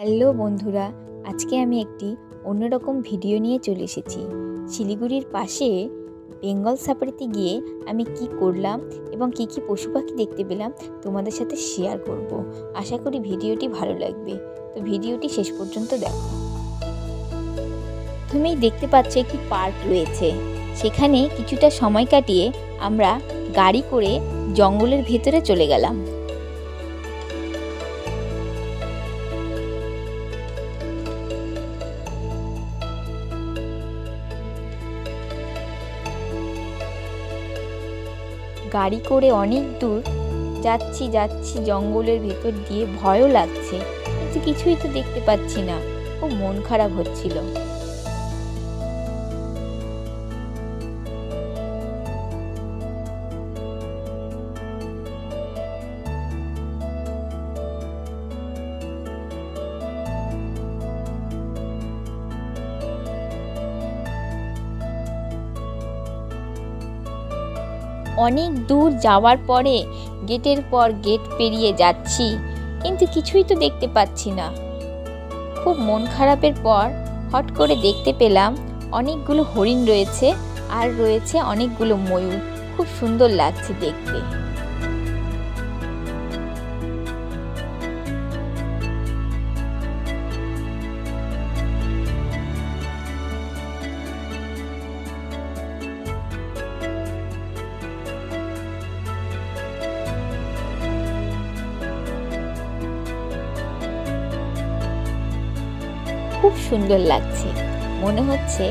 Hello বন্ধুরা, আজকে আমি একটি অন্যরকম ভিডিও নিয়ে চলে এসেছি। শিলিগুড়ির পাশে বেঙ্গল সাফারিতে গিয়ে আমি কি করলাম এবং কি কি পশু পাখি দেখতে পেলাম তোমাদের সাথে শেয়ার করব। আশা করি ভিডিওটি ভালো লাগবে। তো ভিডিওটি শেষ পর্যন্ত দেখো। তুমি দেখতে পাচ্ছ একটি পার্ক রয়েছে। সেখানে কিছুটা সময় কাটিয়ে আমরা গাড়ি করে জঙ্গলের ভেতরে চলে গেলাম। গাড়ি করে অনেক দূর যাচ্ছি যাচ্ছি, জঙ্গলের ভেতর দিয়ে ভয়ও লাগছে। কিন্তু কিছুই তো দেখতে পাচ্ছি না। ও মন খারাপ হচ্ছিল। অনেক দূর যাওয়ার পরে গেটের পর গেট পেরিয়ে যাচ্ছি, কিন্তু কিছুই তো দেখতে পাচ্ছি না। খুব মন খারাপের পর হট করে দেখতে পেলাম অনেকগুলো হরিণ রয়েছে আর রয়েছে অনেকগুলো ময়ূর। খুব সুন্দর লাগছে দেখতে। সুন্দর লাগছে। মনে হচ্ছে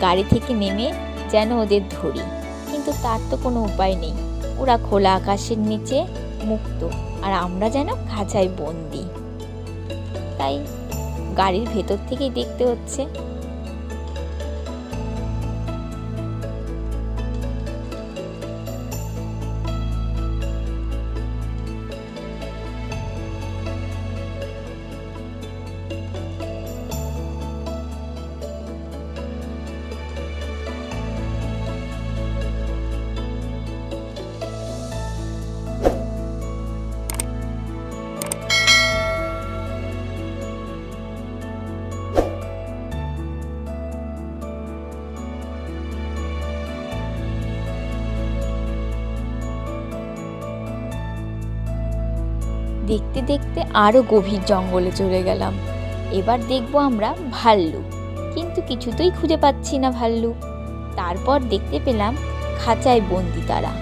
গাড়ি থেকে নেমে যেন ওদের ধরি কিন্তু তার তো কোনো উপায় নেই। ওরা খোলা আকাশের নিচে মুক্ত, আর আমরা যেন খাঁচায় বন্দি। তাই গাড়ির ভেতর থেকেই দেখতে হচ্ছে। দেখতে দেখতে আরও গভীর জঙ্গলে চলে গেলাম। এবার দেখব আমরা ভাল্লুক কিন্তু কিছুতেই খুঁজে পাচ্ছি না ভাল্লুক তারপর দেখতে পেলাম খাঁচায় বন্দি তারা।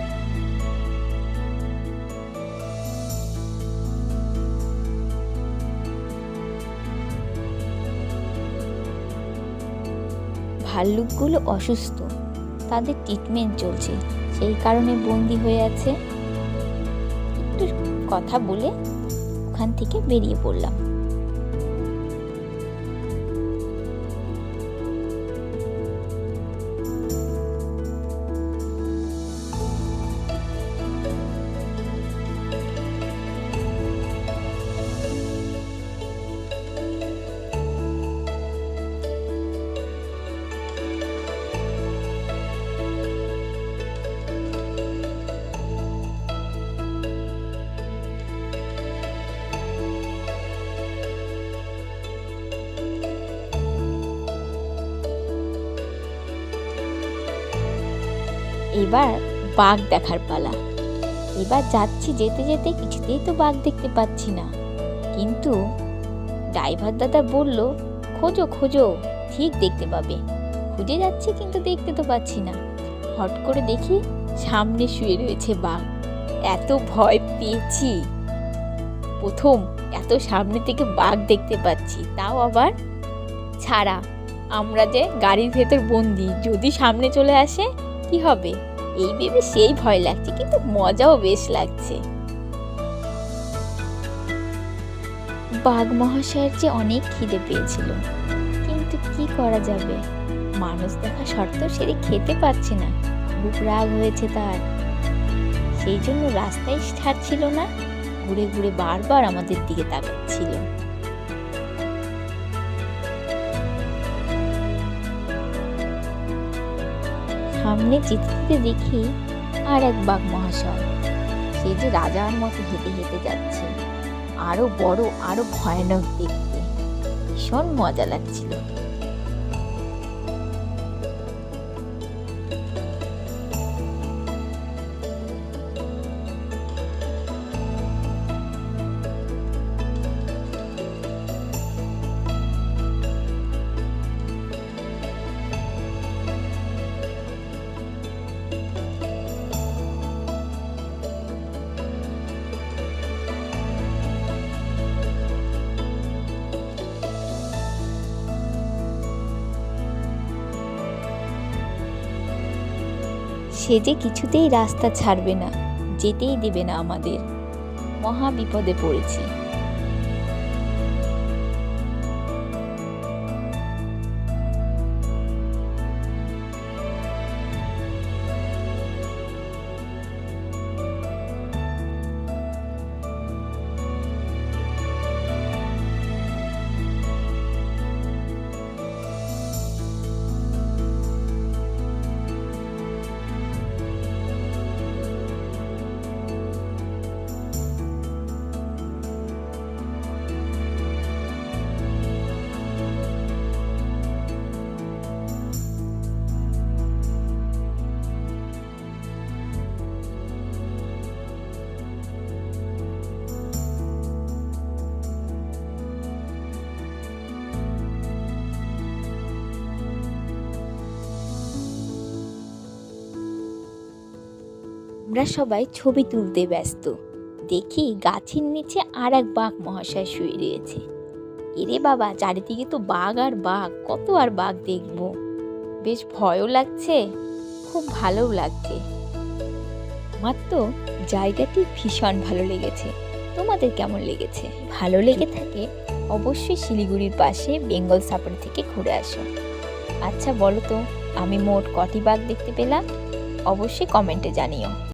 ভাল্লুকগুলো অসুস্থ। তাদের ট্রিটমেন্ট চলছে। সেই কারণে বন্দি হয়ে আছে। একটু কথা বলে ওখান থেকে বেরিয়ে পড়লাম। এবার বাঘ দেখার পালা। এবার যাচ্ছি যেতে যেতে কিছুতেই তো বাঘ দেখতে পাচ্ছি না। কিন্তু ড্রাইভার দাদা বলল, খোঁজো খোঁজো, ঠিক দেখতে পাবে। খুঁজে যাচ্ছি কিন্তু দেখতে তো পাচ্ছি না। হট করে দেখি সামনে শুয়ে রয়েছে বাঘ। এত ভয় পেয়েছি। প্রথম এত সামনে থেকে বাঘ দেখতে পাচ্ছি, তাও আবার ছাড়া। আমরা যে গাড়ির ভেতর বন্দি, যদি সামনে চলে আসে কি হবে? এই ভেবে সেই ভয় লাগছে, কিন্তু মজাও বেশ লাগছে। বাঘ মহাশয়ের যে অনেক খিদে পেয়েছিল, কিন্তু কি করা যাবে? মানুষ দেখা সত্ত্বেও সেরে খেতে পারছে না, খুব রাগ হয়েছে তার। সেই জন্য রাস্তায় ছাড়ছিল না, ঘুরে ঘুরে বারবার আমাদের দিকে তাকাচ্ছিল। সামনে যেতে দেখি আর এক বাঘ মহাশয় সে যে রাজার মতো হেঁটে হেঁটে যাচ্ছে, আরও বড়, আরও ভয়ানক দেখতে। ভীষণ মজা লাগছিল। সে যে কিছুতেই রাস্তা ছাড়বে না যেতেই দেবে না আমাদের। মহা বিপদে পড়েছি। আমরা সবাই ছবি তুলতে ব্যস্ত। দেখি গাছের নিচে আর এক বাঘ মহাশয় শুয়ে রয়েছে। এরে বাবা, চারিদিকে তো বাঘ আর বাঘ, কত আর বাঘ দেখব? বেশ ভয়ও লাগছে, খুব ভালোও লাগছে। আমার তো জায়গাটি ভীষণ ভালো লেগেছে। তোমাদের কেমন লেগেছে? ভালো লেগে থাকে অবশ্যই শিলিগুড়ির পাশে বেঙ্গল সাফারি থেকে ঘুরে আসো। আচ্ছা বলো তো, আমি মোট কটি বাঘ দেখতে পেলাম? অবশ্যই কমেন্টে জানিও।